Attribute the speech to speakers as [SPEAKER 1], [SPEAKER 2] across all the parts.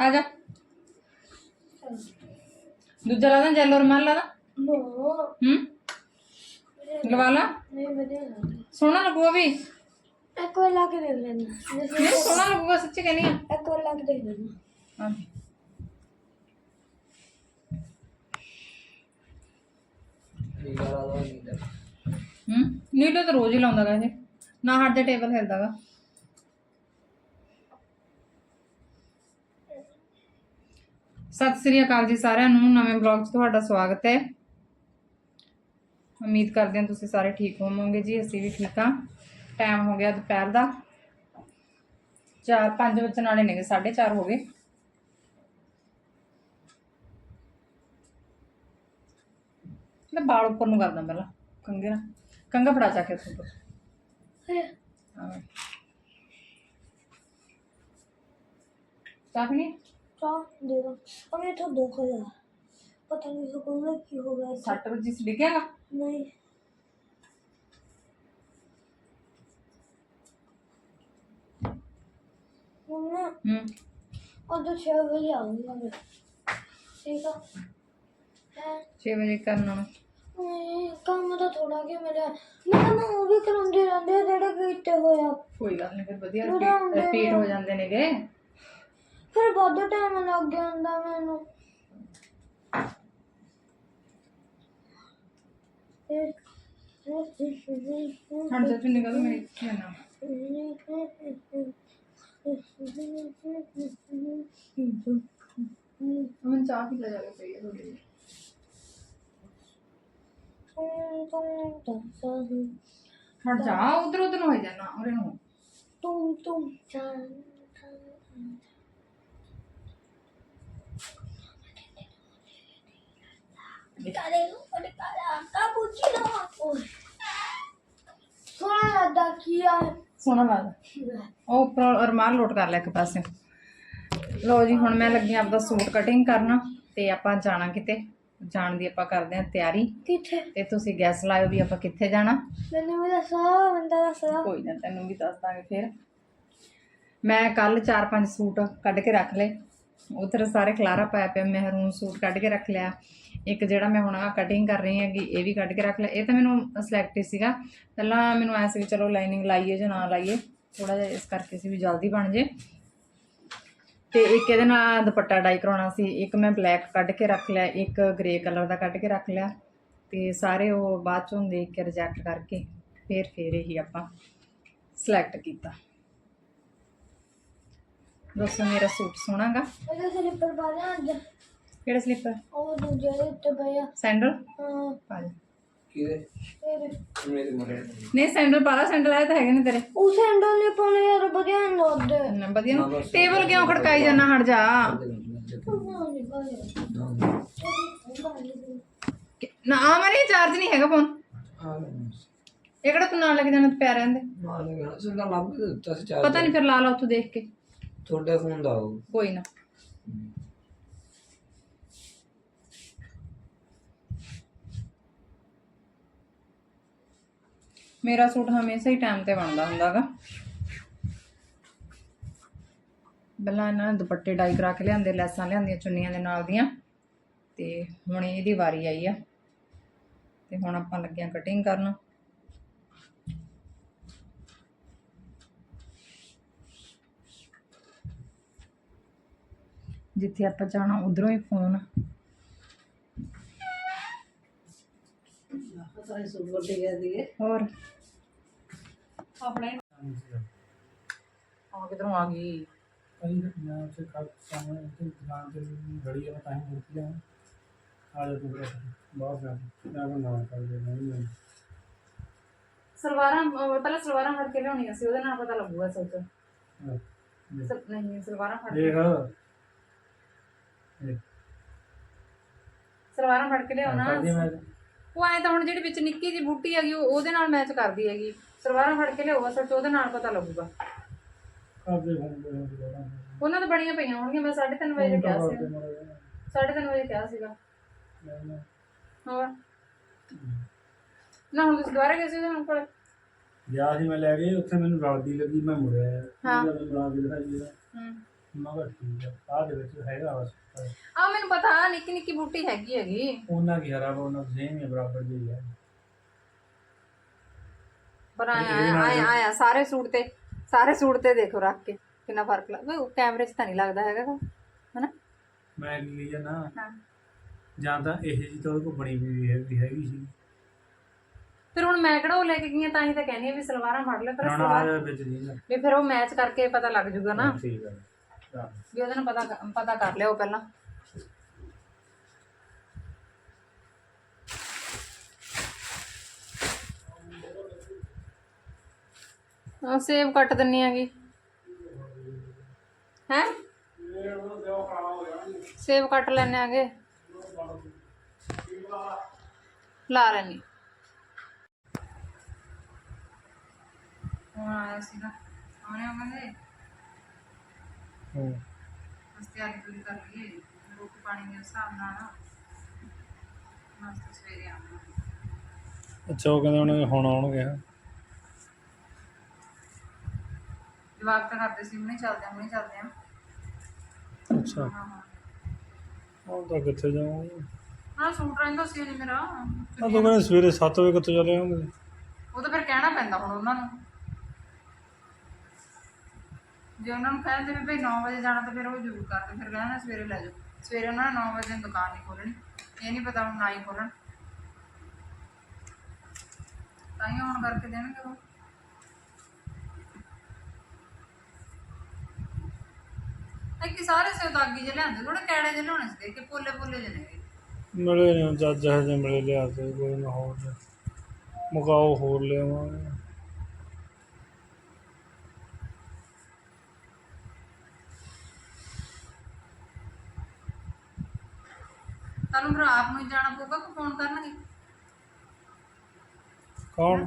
[SPEAKER 1] ਆ ਜਾ। ਦੂਜਾ ਲਾ ਦਾਂ ਜੈਲੋ ਰਮਾਲ ਲਾ ਦਾਂ।
[SPEAKER 2] ਨੋ
[SPEAKER 1] ਹੂੰ? ਲਵਾ ਲਾ।
[SPEAKER 2] ਨਹੀਂ ਵਧੀਆ ਲੱਗਦਾ
[SPEAKER 1] ਸੋਹਣਾ ਲੱਗੂਗਾ ਵੀ।
[SPEAKER 2] ਇੱਕ ਵਾਰ ਲਾ ਕੇ ਦੇਖ ਲੈਣਾ
[SPEAKER 1] ਨਹੀਂ ਸੋਹਣਾ ਲੱਗੂਗਾ ਸੱਚੀ ਕਹਿੰਦੀ ਆ।
[SPEAKER 2] ਇੱਕ ਵਾਰ ਲਾ ਕੇ ਦੇਖ ਲੈਣਾ
[SPEAKER 1] ਹਾਂ। ਹੂੰ। ਨੀਲੋ ਤਾਂ ਰੋਜ਼ ਹੀ ਲਾਉਂਦਾ ਗਾ ਇਹ। ਨਾ ਹਟ ਦੇ ਟੇਬਲ ਹਿਲਦਾ ਗਾ ਸਤਿ ਸ੍ਰੀ ਅਕਾਲ ਜੀ ਸਾਰਿਆਂ ਨੂੰ, ਨਵੇਂ ਬਲੌਗ 'ਚ ਤੁਹਾਡਾ ਸਵਾਗਤ ਹੈ। ਉਮੀਦ ਕਰਦੇ ਹਾਂ ਤੁਸੀਂ ਸਾਰੇ ਠੀਕ ਹੋਵੋਗੇ ਜੀ, ਅਸੀਂ ਵੀ ਠੀਕ ਹਾਂ। ਟਾਈਮ ਹੋ ਗਿਆ ਦੁਪਹਿਰ ਦਾ। 4 5 ਵਜੇ ਨਾਲੇ ਨੇਗੇ 4:30 ਹੋ ਗਏ। ਮੈਂ ਬਾਲ ਉੱਪਰ ਨੂੰ ਕਰਦਾ ਪਹਿਲਾਂ ਕੰਗੇ ਨਾਲ। ਕੰਗਾ ਫੜਾ ਚਾ ਕੇ ਉੱਥੇ ਹਾਂ। ਚਾਹ ਪੀਣੀ
[SPEAKER 2] ਚਾਹ ਦੇ ਦੋ ਅਮੇ ਤਾਂ ਦੁੱਖ ਹੋਇਆ ਪਤਾ ਨਹੀਂ ਸਕੂਲ ਕੀ ਹੋ ਗਿਆ ਸੀ।
[SPEAKER 1] 60 ਵਜੇ ਸੀ ਡਿੱਗਿਆਗਾ
[SPEAKER 2] ਨਹੀਂ। ਮੰਮਾ
[SPEAKER 1] ਹੂੰ।
[SPEAKER 2] ਅੱਜ 6 ਵਜੇ ਆਉਂਗਾ ਮੈਂ। ਠੀਕ ਆ? ਹੈ?
[SPEAKER 1] 6 ਵਜੇ ਕਰਨਾ
[SPEAKER 2] ਨਹੀਂ ਕੰਮ ਤਾਂ ਥੋੜਾ ਕਿ ਮਿਲਿਆ। ਮੈਂ ਨਾ ਉਹ ਵੀ ਕਰਾਉਂਦੇ ਰਹਿੰਦੇ ਆ ਜਿਹੜਾ ਕੀਤੇ ਹੋਇਆ
[SPEAKER 1] ਕੋਈ ਗੱਲ ਨਹੀਂ ਫਿਰ ਵਧੀਆ
[SPEAKER 2] ਹੁੰਦੇ
[SPEAKER 1] ਰਿਪੀਟ ਹੋ ਜਾਂਦੇ ਨੇਗੇ।
[SPEAKER 2] ਫਿਰ ਵੱਧ ਟਾਈਮ ਲੱਗ ਜਾਂਦਾ ਮੈਨੂੰ।
[SPEAKER 1] ਹਟ ਜਾ ਤੂੰ ਨਿਕਲ ਮੇਰੇ ਇੱਥੇ ਨਾ ਮੈਂ ਚਾਹ ਪੀ ਲੈ ਜਾ ਕੇ ਪਈ ਹੈ ਥੋੜੀ ਜਿਹੀ। ਹਟ ਜਾ ਉਧਰ ਉਧਰ ਹੋ ਜਾਣਾ ਉਰੇ ਨੂੰ।
[SPEAKER 2] ਤੁਮ ਤੁਮ ਚਾਨ ਨਿਕਾਲੇ ਉਹ ਨਿਕਾਲਾ ਕਾਪੂਚੀਨੋ ਸੋਹਣਾ ਲੱਗਦਾ ਕੀ ਆ
[SPEAKER 1] ਸੋਹਣਾ ਲੱਗਦਾ। ਉਹ ਉੱਪਰੋਂ ਰਮਾਲ ਲੋਟ ਕਰ ਲਿਆ ਇੱਕ ਪਾਸੇ। ਲੋ ਜੀ ਹੁਣ ਮੈਂ ਲੱਗੀ ਆਂ ਆਪਦਾ ਸੂਟ ਕਟਿੰਗ ਕਰਨ ਤੇ ਆਪਾਂ ਜਾਣਾ ਕਿਤੇ। ਜਾਣ ਦੀ ਆਪਾਂ ਕਰਦੇ ਆਂ ਤਿਆਰੀ।
[SPEAKER 2] ਕਿੱਥੇ?
[SPEAKER 1] ਤੇ ਤੁਸੀਂ ਗੈਸ ਲਾਇਓ ਵੀ ਆਪਾਂ ਕਿੱਥੇ ਜਾਣਾ।
[SPEAKER 2] ਮੈਨੂੰ ਵੀ ਦੱਸੋ ਬੰਦਾ ਦੱਸਦਾ
[SPEAKER 1] ਕੋਈ ਨਾ ਤੈਨੂੰ ਵੀ ਦੱਸ ਦਾਂਗੇ ਫਿਰ। ਮੈਂ ਕੱਲ 4-5 ਸੂਟ ਕੱਢ ਕੇ ਰੱਖ ਲਏ। ਉਧਰ ਸਾਰੇ ਖਲਾਰਾ ਪਾਇਆ ਪਿਆ ਮਹਿਰੂਨ ਸੂਟ ਕੱਢ ਕੇ ਰੱਖ ਲਿਆ। ਇੱਕ ਜਿਹੜਾ ਮੈਂ ਹੁਣ ਆ ਕਟਿੰਗ ਕਰ ਰਹੀ ਹੈਗੀ, ਇਹ ਵੀ ਕੱਢ ਕੇ ਰੱਖ ਲਿਆ। ਇਹ ਤਾਂ ਮੈਨੂੰ ਸਿਲੈਕਟ ਸੀਗਾ। ਪਹਿਲਾਂ ਮੈਨੂੰ ਐ ਸੀ ਵੀ ਚਲੋ ਲਾਈਨਿੰਗ ਲਾਈਏ ਜਾਂ ਨਾ ਲਾਈਏ ਥੋੜਾ ਜਿਹਾ ਇਸ ਕਰਕੇ ਸੀ ਵੀ ਜਲਦੀ ਬਣ ਜੇ। ਤੇ ਇੱਕ ਇਹਦੇ ਨਾਲ ਦੁਪੱਟਾ ਡਾਈ ਕਰਾਉਣਾ ਸੀ। ਇੱਕ ਮੈਂ ਬਲੈਕ ਕੱਢ ਕੇ ਰੱਖ ਲਿਆ, ਇੱਕ ਗ੍ਰੇ ਕਲਰ ਦਾ ਕੱਢ ਕੇ ਰੱਖ ਲਿਆ। ਤੇ ਸਾਰੇ ਉਹ ਬਾਅਦ ਚੋਂ ਦੇਖ ਕੇ ਰਿਜੈਕਟ ਕਰਕੇ ਫਿਰ ਫਿਰ ਇਹੀ ਆਪਾਂ ਸਿਲੈਕਟ ਕੀਤਾ। ਦੱਸੋ ਮੇਰਾ ਸੂਟ ਸੋਹਣਾਗਾ।
[SPEAKER 2] ਇਹਦੇ ਸਲਿੱਪਰ ਪਾ ਲਿਆ ਅੱਜ।
[SPEAKER 1] ਕਿਹੜਾ ਸਲੀਪਰ
[SPEAKER 2] ਉਹ ਦੂਜੇ ਦੇ ਉੱਤੇ ਪਿਆ
[SPEAKER 1] ਸੈਂਡਲ?
[SPEAKER 2] ਹਾਂ।
[SPEAKER 1] ਪਾ ਲੈ
[SPEAKER 3] ਕਿਹਦੇ?
[SPEAKER 2] ਫਿਰ
[SPEAKER 3] ਮੇਰੇ ਮੁੰਡੇ
[SPEAKER 1] ਨਹੀਂ ਸੈਂਡਲ ਪਾ ਲਾ ਸੈਂਡਲ ਆਏ ਤਾਂ ਹੈਗੇ ਨੇ ਤੇਰੇ।
[SPEAKER 2] ਉਹ ਸੈਂਡਲ ਨੇ ਪਾਉਣੇ ਯਾਰ ਵਧੀਆ ਨਹੀਂ ਲੱਗਦੇ।
[SPEAKER 1] ਨਾ ਵਧੀਆ ਨਾ। ਟੇਬਲ ਕਿਉਂ ਖੜਕਾਈ ਜਾਣਾ ਹਟ ਜਾ। ਨਾ ਆ ਮਰੇ ਚਾਰਜ ਨਹੀਂ ਹੈਗਾ ਫੋਨ ਇਹ ਕਿਹੜਾ ਤੂੰ ਨਾਲ ਲੈ ਕੇ ਜਾਣਾ ਤੇ ਪਿਆ ਰਹਿੰਦੇ
[SPEAKER 3] ਲੱਭ ਦਿੱਤਾ ਸੀ
[SPEAKER 1] ਪਤਾ ਨਹੀਂ ਫਿਰ ਲਾ ਲਾ ਉੱਥੋਂ ਦੇਖ ਕੇ।
[SPEAKER 3] ਤੁਹਾਡੇ ਫੋਨ ਦਾ ਉਹ
[SPEAKER 1] ਕੋਈ ਨਾ ਮੇਰਾ ਸੂਟ ਹਮੇਸ਼ਾ ਹੀ ਟਾਈਮ ਤੇ ਬਣਦਾ ਹੁੰਦਾਗਾ। ਪਹਿਲਾਂ ਇਹਨਾਂ ਨੇ ਦੁਪੱਟੇ ਡਾਈ ਕਰਾ ਕੇ ਲਿਆਂਦੇ, ਲੈਸਾਂ ਲਿਆਂਦੀਆਂ ਚੁੰਨੀਆਂ ਦੇ ਨਾਲ ਦੀਆਂ। ਤੇ ਹੁਣ ਇਹਦੀ ਵਾਰੀ ਆਈ ਆ। ਤੇ ਹੁਣ ਆਪਾਂ ਲੱਗਿਆ ਕਟਿੰਗ ਕਰਨ। ਜਿੱਥੇ ਆਪਾਂ ਜਾਣਾ ਉਧਰੋਂ ਹੀ ਫੋਨ ਹੋਰ ਆਪਣੇ ਆ ਕਿਧਰੋਂ ਆ ਗਈ
[SPEAKER 4] कहीं मैं उसे कल सामने उनकी दुकान से घड़ी है टाइम होती है आ जाते बड़ा बहुत ज़्यादा क्या बना कर दे नहीं नहीं
[SPEAKER 1] ਸਲਵਾਰਾਂ ਅਹ ਪਹਿਲਾਂ ਸਲਵਾਰਾਂ ਫੜ ਕੇ ਲਿਆਉਣੀਆਂ ਸੀ ਉਹਦੇ ਨਾਲ ਪਤਾ ਲੱਗੂਗਾ ਸੱਚ
[SPEAKER 4] हाँ, देख
[SPEAKER 1] ਸਭ ਨਹੀਂ ਸਲਵਾਰਾਂ ਫੜ
[SPEAKER 4] देख
[SPEAKER 1] ਸਰਵਾਰਾਂ ਫੜ ਕੇ ਲਿਆਉਣਾ। ਉਹ ਐ ਤਾਂ ਹੁਣ ਜਿਹੜੀ ਵਿੱਚ ਨਿੱਕੀ ਜੀ ਬੂਟੀ ਹੈਗੀ ਉਹ ਉਹਦੇ ਨਾਲ ਮੈਚ ਕਰਦੀ ਹੈਗੀ। ਸਰਵਾਰਾਂ ਫੜ ਕੇ ਲਿਆਓ ਸੱਚ ਉਹਦੇ ਨਾਲ ਪਤਾ ਲੱਗੂਗਾ। ਉਹਨਾਂ ਤਾਂ ਬੜੀਆਂ ਪਈਆਂ ਹੋਣਗੀਆਂ ਮੈਂ 3:30 ਵਜੇ ਕਿਹਾ ਸੀ 3:30 ਵਜੇ ਕਿਹਾ ਸੀਗਾ। ਹੋਰ? ਨਾ ਹੁਣ ਤੁਸੀਂ ਦੁਬਾਰਾ ਗਏ ਸੀ ਉਹਨਾਂ ਕੋਲ?
[SPEAKER 4] ਸੀ ਮੈਂ ਲੈ ਗਏ ਉੱਥੇ ਮੈਨੂੰ ਰਲਦੀ ਲੱਗੀ ਮੈਂ ਮੁੜਿਆ।
[SPEAKER 1] ਹਾਂ।
[SPEAKER 4] ਮੈਂ ਬਣਾ ਕੇ ਦਿਖਾਈ ਜਿਹੜਾ।
[SPEAKER 1] ਹੂੰ।
[SPEAKER 4] ਮੈਂ ਕਿਹਾ ਠੀਕ ਹੈ ਆਹ ਦੇ ਵਿੱਚ ਹੈਗਾ ਬਸ
[SPEAKER 1] ਆ ਮੈਨੂੰ ਪਤਾ ਨਿੱਕੀ ਨਿੱਕੀ ਬੂਟੀ ਹੈਗੀ ਹੈਗੀ।
[SPEAKER 4] ਉਹਨਾਂ ਕੀ ਹਰਾ ਵਾ ਉਹਨਾਂ ਸੇਮ ਹੀ ਆ, ਬਰਾਬਰ ਜਿਹੀ ਹੈ
[SPEAKER 1] ਪਰ ਆਇਆ ਆਇਆ ਆਇਆ ਸਾਰੇ ਸੂਟ ਤੇ ਸਾਰੇ ਸੂਟ ਤੇ ਦੇਖੋ ਰੱਖ ਕੇ ਕਿੰਨਾ ਫ਼ਰਕ ਲੱਗਦਾ ਉਹ ਕੈਮਰੇ 'ਚ ਤਾਂ ਨਹੀਂ ਲੱਗਦਾ ਹੈਗਾ ਗਾ, ਹਨਾ?
[SPEAKER 4] ਮੈਂ ਕੀ ਲਈ ਨਾ
[SPEAKER 1] ਹਾਂ।
[SPEAKER 4] ਜਾਂ ਤਾਂ ਇਹ ਜੀ ਤਾਂ ਕੋਲ ਬਣੀ ਹੋਈ ਹੈਗੀ ਹੈਗੀ ਸੀ।
[SPEAKER 1] ਫਿਰ ਹੁਣ ਮੈਂ ਕਿਹੜਾ ਉਹ ਲੈ ਕੇ ਗਈ ਹਾਂ ਤਾਂ ਹੀ ਤਾਂ ਕਹਿੰਦੀ ਆ ਵੀ ਸਲਵਾਰਾਂ ਫੜ ਲੈ ਪਰ
[SPEAKER 4] ਨਾ
[SPEAKER 1] ਸਲਵਾਰ
[SPEAKER 4] ਆਹ ਵਿੱਚ ਨਹੀਂ ਨਾ
[SPEAKER 1] ਵੀ ਫਿਰ ਉਹ ਮੈਚ ਕਰਕੇ ਪਤਾ ਲੱਗ ਜੂਗਾ ਨਾ।
[SPEAKER 4] ਠੀਕ ਹੈ ਹਾਂ।
[SPEAKER 1] ਵੀ ਉਹਦੇ ਨਾਲ ਪਤਾ ਪਤਾ ਕਰ ਲਿਓ ਪਹਿਲਾਂ। ਆ ਸੇਬ ਕੱਟ ਦਿੰਨੀ ਆਗੀ ਹੈ? ਸੇਬ ਕੱਟ ਲੈਣੇ ਆਗੇ ਲਾ ਲੈਣੀ ਹੁਣ ਆਇਆ ਸੀਗਾ। ਆਉਣੇ ਆਉਂਦੇ
[SPEAKER 4] ਹੂੰ।
[SPEAKER 1] ਬਸ ਤਿਆਰੀ ਪੂਰੀ ਕਰ ਲਈਏ ਰੋਟੀ ਪਾਣੀ ਦੇ ਹਿਸਾਬ ਨਾਲ ਮਸਤ ਸਵੇਰੇ
[SPEAKER 4] ਅੱਛਾ ਉਹ ਕਹਿੰਦੇ ਉਹਨੇ ਹੁਣ ਆਉਣਗੇ ਹੈਂ।
[SPEAKER 1] ਜਵਾਬ ਤਾਂ ਕਰਦੇ ਸੀ ਹੁਣੇ ਚੱਲਦੇ ਆ ਹੁਣੇ ਚੱਲਦੇ ਆ।
[SPEAKER 4] ਅੱਛਾ।
[SPEAKER 1] ਹਾਂ ਹਾਂ।
[SPEAKER 4] ਉਹ ਤਾਂ ਕਿੱਥੇ ਜਾਵਾਂਗੇ?
[SPEAKER 1] ਹਾਂ ਸੂਟ ਰਹਿੰਦਾ ਸੀ ਜੀ ਮੇਰਾ।
[SPEAKER 4] ਆ ਤਾਂ ਕਹਿੰਦੇ ਸਵੇਰੇ 7 ਵਜੇ ਕਿੱਥੇ ਚਲੇ ਆਉਂਗੇ
[SPEAKER 1] ਉਹ ਤਾਂ ਫਿਰ ਕਹਿਣਾ ਪੈਂਦਾ ਹੁਣ ਉਹਨਾਂ ਨੂੰ। ਜੇ ਉਹਨਾਂ ਨੂੰ ਕਹਿੰਦੇ ਵੀ ਭਈ 9 ਵਜੇ ਜਾਣਾ ਤਾਂ ਫਿਰ ਉਹ ਜ਼ਰੂਰ ਕਰਦੇ, ਫਿਰ ਕਹਿੰਦੇ ਸਵੇਰੇ ਲੈ ਜਾਓ। ਸਵੇਰੇ ਉਹਨਾਂ ਨੇ 9 ਵਜੇ ਨੂੰ ਦੁਕਾਨ ਨਹੀਂ ਖੋਲਣੀ ਇਹ ਨਹੀਂ ਪਤਾ ਹੁਣ ਨਾ ਹੀ ਖੋਲਣ ਤਾਂ ਹੀ ਹੁਣ ਕਰਕੇ ਦੇਣਗੇ ਉਹ। ਕਿ ਸਾਰੇ ਸੇ ਜਿਹੇ ਲਿਆਂਦੇ ਥੋੜੇ ਕੈੜੇ ਜਿਹੇ ਲਿਆਉਣੇ ਸੀ ਕਿ, ਪੋਲੇ ਪੋਲੇ ਜਿਹੇ ਨੇ
[SPEAKER 4] ਮਿਲੇ ਨਹੀਂ ਜੱਜ ਹੈ ਮਿਲੇ ਲਿਆ ਤੇ ਕੋਈ ਨਾ ਹੋਰ ਮੁਕਾਓ ਹੋਰ ਲਿਆਵਾਂਗੇ।
[SPEAKER 1] ਤੁਹਾਨੂੰ ਫਿਰ ਆਪ ਨੂੰ ਹੀ ਜਾਣਾ ਪਊਗਾ ਕਿ ਫੋਨ ਕਰਨਗੇ?
[SPEAKER 4] ਕੌਣ?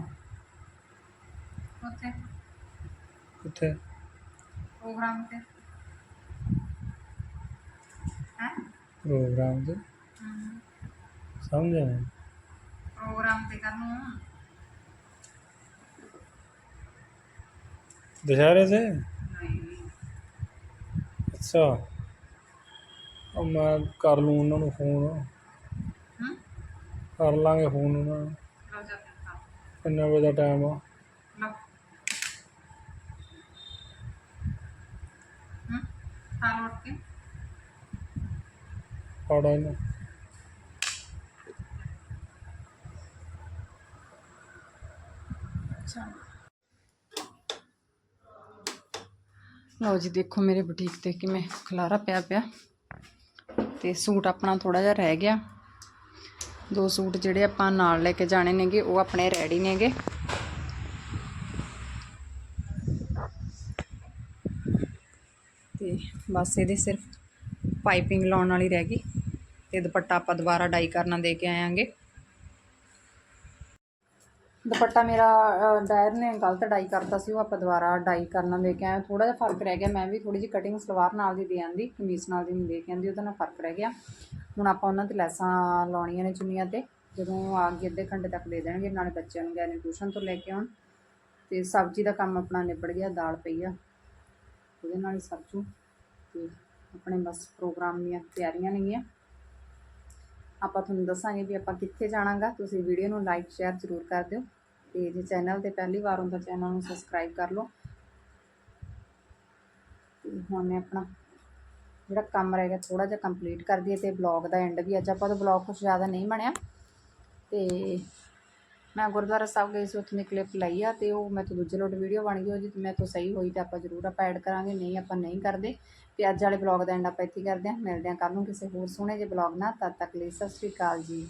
[SPEAKER 1] ਉੱਥੇ।
[SPEAKER 4] ਕਿੱਥੇ
[SPEAKER 1] ਪ੍ਰੋਗਰਾਮ ਤੇ। ਹੈ?
[SPEAKER 4] ਪ੍ਰੋਗਰਾਮ ਤੇ। ਸਮਝਿਆ ਨਹੀਂ
[SPEAKER 1] ਪ੍ਰੋਗਰਾਮ ਤੇ ਕਰਨੂੰ
[SPEAKER 4] ਦੁਸ਼ਹਿਰੇ ਤੇ?
[SPEAKER 1] ਨਹੀਂ।
[SPEAKER 4] ਅੱਛਾ। ਮੈਂ ਕਰ ਲੂੰ ਉਹਨਾਂ ਨੂੰ ਫੋਨ।
[SPEAKER 1] ਹੂੰ?
[SPEAKER 4] ਕਰ ਲਾਂਗੇ ਫੋਨ ਉਹਨਾਂ ਨੂੰ।
[SPEAKER 1] ਲਓ ਜਾ ਫਿਰ ਖਾ
[SPEAKER 4] ਕਿੰਨੇ ਵਜੇ ਦਾ ਟਾਈਮ ਆ?
[SPEAKER 1] ਲਓ ਹੂੰ? ਖਾ ਲਓ ਉੱਠ ਕੇ
[SPEAKER 4] ਫੜਾ ਇਹਨੂੰ
[SPEAKER 1] ਲਓ ਜੀ ਦੇਖੋ ਮੇਰੇ ਬੁਟੀਕ ਤੇ ਕਿਵੇਂ ਖਲਾਰਾ ਪਿਆ ਪਿਆ। ਤੇ ਸੂਟ ਆਪਣਾ ਥੋੜਾ ਜਿਹਾ ਰਹਿ ਗਿਆ। ਦੋ ਸੂਟ ਜਿਹੜੇ ਆਪਾਂ ਨਾਲ ਲੈ ਕੇ ਜਾਣੇ ਨੇਗੇ, ਉਹ ਆਪਣੇ ਰੈਡੀ ਨੇਗੇ। ਤੇ ਬਸ ਇਹਦੇ ਸਿਰਫ ਪਾਈਪਿੰਗ ਲਾਉਣ ਵਾਲੀ ਰਹਿ ਗਈ। ਤੇ ਦੁਪੱਟਾ ਆਪਾਂ ਦੁਬਾਰਾ ਡਾਈ ਕਰਨਾ ਦੇ ਕੇ ਆਵਾਂਗੇ ਦੁਪੱਟਾ ਮੇਰਾ ਡਾਇਰ ਨੇ ਗਲਤ ਡਾਈ ਕਰਤਾ ਸੀ, ਉਹ ਆਪਾਂ ਦੁਬਾਰਾ ਡਾਈ ਕਰਨਾ ਦੇ ਕੇ ਆਏ। ਥੋੜਾ ਜਿਹਾ ਫ਼ਰਕ ਰਹਿ ਗਿਆ, ਮੈਂ ਵੀ ਥੋੜੀ ਜਿਹੀ ਕਟਿੰਗ ਸਲਵਾਰ ਨਾਲ ਦੀ ਦੇ ਆਂਦੀ, ਕਮੀਜ਼ ਨਾਲ ਦੀ ਨਹੀਂ ਦੇ ਕੇ ਆਂਦੀ, ਉਹਦੇ ਨਾਲ ਫ਼ਰਕ ਰਹਿ ਗਿਆ। ਹੁਣ ਆਪਾਂ ਉਹਨਾਂ ਤੇ ਲੈਸਾਂ ਲਾਉਣੀਆਂ ਨੇ ਚੁੰਨੀਆਂ ਤੇ, ਜਦੋਂ ਆ ਗਏ ਅੱਧੇ ਘੰਟੇ ਤੱਕ ਦੇ ਦੇਣਗੇ, ਨਾਲੇ ਬੱਚਿਆਂ ਨੂੰ ਗਏ ਨੇ ਟਿਊਸ਼ਨ ਤੋਂ ਲੈ ਕੇ ਆਉਣ। ਤੇ ਸਬਜ਼ੀ ਦਾ ਕੰਮ ਆਪਣਾ ਨਿਬੜ ਗਿਆ, ਦਾਲ ਪਈ ਆ। ਉਹਦੇ ਨਾਲ ਹੀ ਸਬਜ਼ੂ ਤੇ ਆਪਣੇ ਬਸ ਪ੍ਰੋਗਰਾਮ ਦੀਆਂ ਤਿਆਰੀਆਂ ਨੇਗੀਆਂ। ਆਪਾਂ ਤੁਹਾਨੂੰ ਦੱਸਾਂਗੇ ਵੀ ਆਪਾਂ ਕਿੱਥੇ ਜਾਣਾਗਾ। ਤੁਸੀਂ ਵੀਡੀਓ ਨੂੰ ਲਾਈਕ ਸ਼ੇਅਰ ਜ਼ਰੂਰ ਕਰ ਦਿਓ ਤੇ ਜੇ ਚੈਨਲ ਤੇ ਪਹਿਲੀ ਵਾਰ ਹੁੰਦਾ ਚੈਨਲ ਨੂੰ ਸਬਸਕ੍ਰਾਈਬ ਕਰ ਲਓ। ਤੇ ਹੁਣ ਮੈਂ ਆਪਣਾ ਜਿਹੜਾ ਕੰਮ ਰਹਿ ਗਿਆ ਥੋੜਾ ਜਿਹਾ ਕੰਪਲੀਟ ਕਰ ਦਈਏ ਤੇ ਬਲੌਗ ਦਾ ਐਂਡ ਵੀ ਅੱਜ ਆਪਾਂ ਦਾ ਬਲੌਗ ਕੁਝ ਜ਼ਿਆਦਾ ਨਹੀਂ ਬਣਿਆ। ਤੇ ਮੈਂ ਗੁਰਦੁਆਰਾ ਸਾਹਿਬ ਗਈ ਸੀ, ਉੱਥੇ ਮੈਂ ਕਲਿੱਪ ਲਈ ਆ ਤੇ ਉਹ ਮੈਂ ਤੋਂ ਦੂਜੇ ਲੋਟ ਵੀਡੀਓ ਬਣ ਗਈ ਉਹ ਜੇ ਮੈਂ ਤੋਂ ਸਹੀ ਹੋਈ ਤਾਂ ਆਪਾਂ ਜ਼ਰੂਰ ਆਪਾਂ ਐਡ ਕਰਾਂਗੇ, ਨਹੀਂ ਆਪਾਂ ਨਹੀਂ ਕਰਦੇ। ਤੇ ਅੱਜ ਵਾਲੇ ਬਲੌਗ ਦਾ ਐਂਡ ਆਪਾਂ ਇੱਥੇ ਕਰਦੇ ਹਾਂ, ਮਿਲਦੇ ਹਾਂ ਕੱਲ ਨੂੰ ਕਿਸੇ ਹੋਰ ਸੋਹਣੇ ਜਿਹੇ ਬਲੌਗ ਨਾਲ, ਤਦ ਤੱਕ ਲਈ ਸਤਿ ਸ਼੍ਰੀ ਅਕਾਲ ਜੀ।